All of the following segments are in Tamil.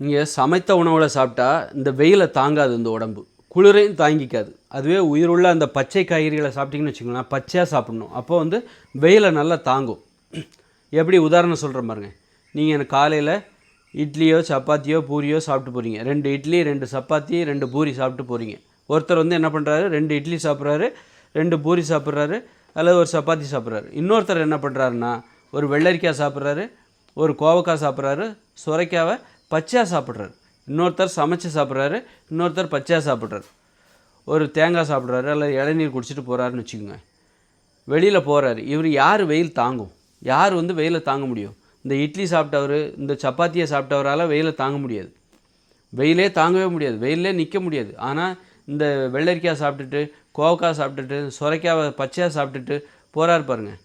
நீங்கள் சமைத்த உணவுகளை சாப்பிட்டா இந்த வெயிலை தாங்காது இந்த உடம்பு. குளிரையும் தாங்கிக்காது. அதுவே உயிருள்ள அந்த பச்சை காய்கறிகளை சாப்பிட்டிங்கன்னு வச்சுக்கோங்களேன் பச்சையாக சாப்பிடணும். அப்போ வந்து வெயிலை நல்லா தாங்கும். எப்படி உதாரணம் சொல்கிற பாருங்க. நீங்கள் எனக்கு காலையில் இட்லியோ சப்பாத்தியோ பூரியோ சாப்பிட்டு போகிறீங்க ரெண்டு இட்லி ரெண்டு சப்பாத்தி ரெண்டு பூரி சாப்பிட்டு போகிறீங்க ஒருத்தர் வந்து என்ன பண்ணுறாரு ரெண்டு இட்லி சாப்பிட்றாரு ரெண்டு பூரி சாப்பிட்றாரு அல்லது ஒரு சப்பாத்தி சாப்பிட்றாரு. இன்னொருத்தர் என்ன பண்ணுறாருன்னா ஒரு வெள்ளரிக்காய் சாப்பிட்றாரு ஒரு கோவக்காய் சாப்பிட்றாரு சுரைக்காவை பச்சையாக சாப்பிட்றாரு. இன்னொருத்தர் சமைச்சு சாப்பிட்றாரு இன்னொருத்தர் பச்சையாக சாப்பிட்றாரு. ஒரு தேங்காய் சாப்பிட்றாரு இல்லை இளநீர் குடிச்சிட்டு போகிறாருன்னு வச்சுக்கோங்க. வெளியில் போகிறாரு இவர் யார் வெயில் தாங்கும்? யார் வந்து வெயிலை தாங்க முடியும்? இந்த இட்லி சாப்பிட்டவர் இந்த சப்பாத்தியை சாப்பிட்டவரால் வெயிலை தாங்க முடியாது. வெயிலே தாங்கவே முடியாது. வெயிலே நிற்க முடியாது. ஆனால் இந்த வெள்ளரிக்காய் சாப்பிட்டுட்டு கோவக்காய் சாப்பிட்டுட்டு சுரைக்காவை பச்சையாக சாப்பிட்டுட்டு போகிறாரு பாருங்கள்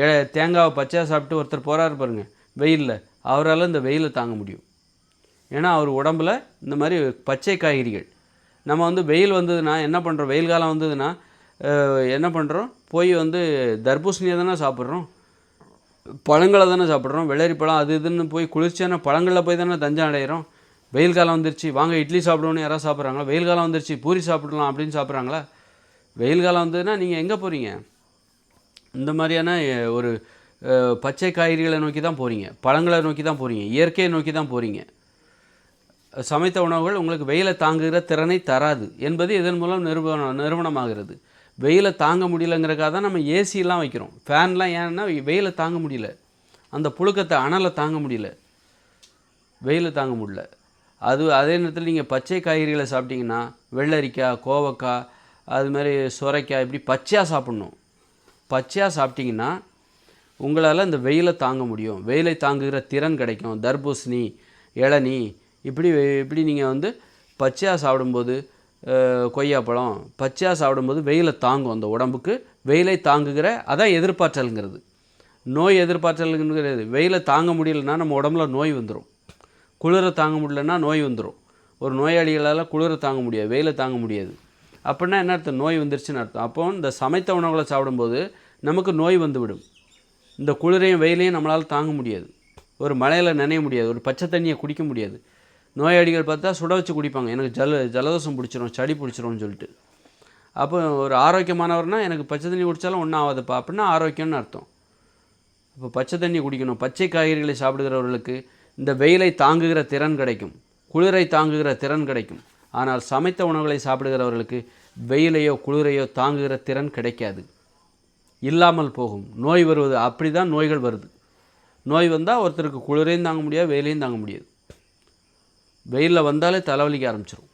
ஏ தேங்காவை பச்சையாக சாப்பிட்டு ஒருத்தர் போகிறாரு பாருங்கள் வெயிலில். அவரால் இந்த வெயிலை தாங்க முடியும். ஏன்னா அவர் உடம்புல இந்த மாதிரி பச்சை காய்கறிகள். நம்ம வந்து வெயில் வந்ததுன்னா என்ன பண்ணுறோம் வெயில் காலம் வந்ததுன்னா என்ன பண்ணுறோம் போய் வந்து தர்பூசணியை தானே சாப்பிட்றோம். பழங்களை தானே சாப்பிட்றோம். வெள்ளரி பழம் அது இதுன்னு போய் குளிர்ச்சியான பழங்களில் போய் தானே தஞ்சம் அடைகிறோம் வெயில் காலம் வந்துருச்சு வாங்க இட்லி சாப்பிடுவோன்னு யாராவது சாப்பிட்றாங்களா? வெயில் காலம் வந்துருச்சு பூரி சாப்பிடலாம் அப்படின்னு சாப்பிட்றாங்களா? வெயில் காலம் வந்ததுன்னா நீங்கள் எங்கே போகிறீங்க இந்த மாதிரியான ஒரு பச்சை காய்கறிகளை நோக்கி தான் போகிறீங்க பழங்களை நோக்கி தான் போகிறீங்க இயற்கையை நோக்கி தான் போகிறீங்க சமைத்த உணவுகள் உங்களுக்கு வெயிலை தாங்குகிற திறனை தராது என்பது இதன் மூலம் நிறுவனம் நிறுவனமாகிறது. வெயிலை தாங்க முடியலங்கிறக்காக தான் நம்ம ஏசிலாம் வைக்கிறோம். ஃபேன்லாம் ஏன்னா வெயிலை தாங்க முடியல. அந்த புழுக்கத்தை அனலை தாங்க முடியல. வெயிலை தாங்க முடியல. அது அதே நேரத்தில் நீங்கள் பச்சை காய்கறிகளை சாப்பிட்டீங்கன்னா வெள்ளரிக்காய் கோவக்காய் அது மாதிரி சுரைக்காய் இப்படி பச்சையாக சாப்பிட்ணும். பச்சையாக சாப்பிட்டிங்கன்னா உங்களால் இந்த வெயிலை தாங்க முடியும். வெயிலை தாங்குகிற திறன் கிடைக்கும். தர்பூசணி இளநீ இப்படி இப்படி நீங்கள் வந்து பச்சையாக சாப்பிடும்போது கொய்யாப்பழம் பச்சையாக சாப்பிடும்போது வெயிலை தாங்கும் அந்த உடம்புக்கு. வெயிலை தாங்குகிற அதான் எதிர்பார்த்தல்ங்கிறது நோய் எதிர்பார்த்தல்ங்கிறது வெயிலை தாங்க முடியலன்னா நம்ம உடம்புல நோய் வந்துடும் குளிரை தாங்க முடியலன்னா நோய் வந்துடும் ஒரு நோயாளிகளால் குளிரை தாங்க முடியாது வெயிலை தாங்க முடியாது. அப்படின்னா என்ன அர்த்தம்? நோய் வந்துருச்சுன்னு அர்த்தம். அப்போ இந்த சமைத்த உணவுகளை சாப்பிடும்போது நமக்கு நோய் வந்துவிடும் இந்த குளிரையும் வெயிலையும் நம்மளால் தாங்க முடியாது. ஒரு மழையில் நனைய முடியாது. ஒரு பச்சை தண்ணியை குடிக்க முடியாது. நோயாளிகள் பார்த்தா சுட வச்சு குடிப்பாங்க. எனக்கு ஜல ஜலதோஷம் பிடிச்சிரும் சளி பிடிச்சிரும்னு சொல்லிட்டு. அப்போ ஒரு ஆரோக்கியமானவர்னால் எனக்கு பச்சை தண்ணி குடித்தாலும் ஒன்றும் ஆகாதுப்பா அப்படின்னா ஆரோக்கியம்னு அர்த்தம். இப்போ பச்சை தண்ணி குடிக்கணும். பச்சை காய்கறிகளை சாப்பிடுகிறவர்களுக்கு இந்த வெயிலை தாங்குகிற திறன் கிடைக்கும். குளிரை தாங்குகிற திறன் கிடைக்கும். ஆனால் சமைத்த உணவுகளை சாப்பிடுகிறவர்களுக்கு வெயிலையோ குளிரையோ தாங்குகிற திறன் கிடைக்காது. இல்லாமல் போகும். நோய் வருவது அப்படி தான் நோய்கள் வருது. நோய் வந்தால் ஒருத்தருக்கு குளிரையும் தாங்க முடியாது வெயிலையும் தாங்க முடியாது. வெயிலில் வந்தாலே தலைவலிக்க ஆரம்பிச்சிடும்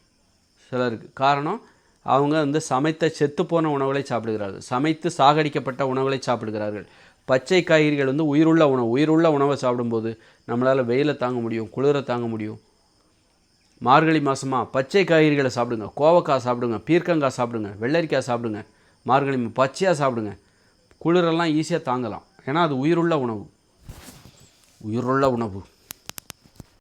சிலருக்கு. காரணம் அவங்க வந்து சமைத்த செத்துப்போன உணவுகளை சாப்பிடுகிறார்கள். சமைத்து சாகடிக்கப்பட்ட உணவுகளை சாப்பிடுகிறார்கள். பச்சை காய்கறிகள் வந்து உயிருள்ள உணவு. உயிருள்ள உணவை சாப்பிடும்போது நம்மளால் வெயிலை தாங்க முடியும் குளிரை தாங்க முடியும். மார்கழி மாதமாக பச்சை காய்கறிகளை சாப்பிடுங்க. கோவக்காய் சாப்பிடுங்க பீர்க்கங்காய் சாப்பிடுங்க வெள்ளரிக்காய் சாப்பிடுங்க மார்கழி பச்சையாக சாப்பிடுங்க. குளிரெல்லாம் ஈஸியாக தாங்கலாம். ஏன்னா அது உயிருள்ள உணவு. உயிருள்ள உணவு.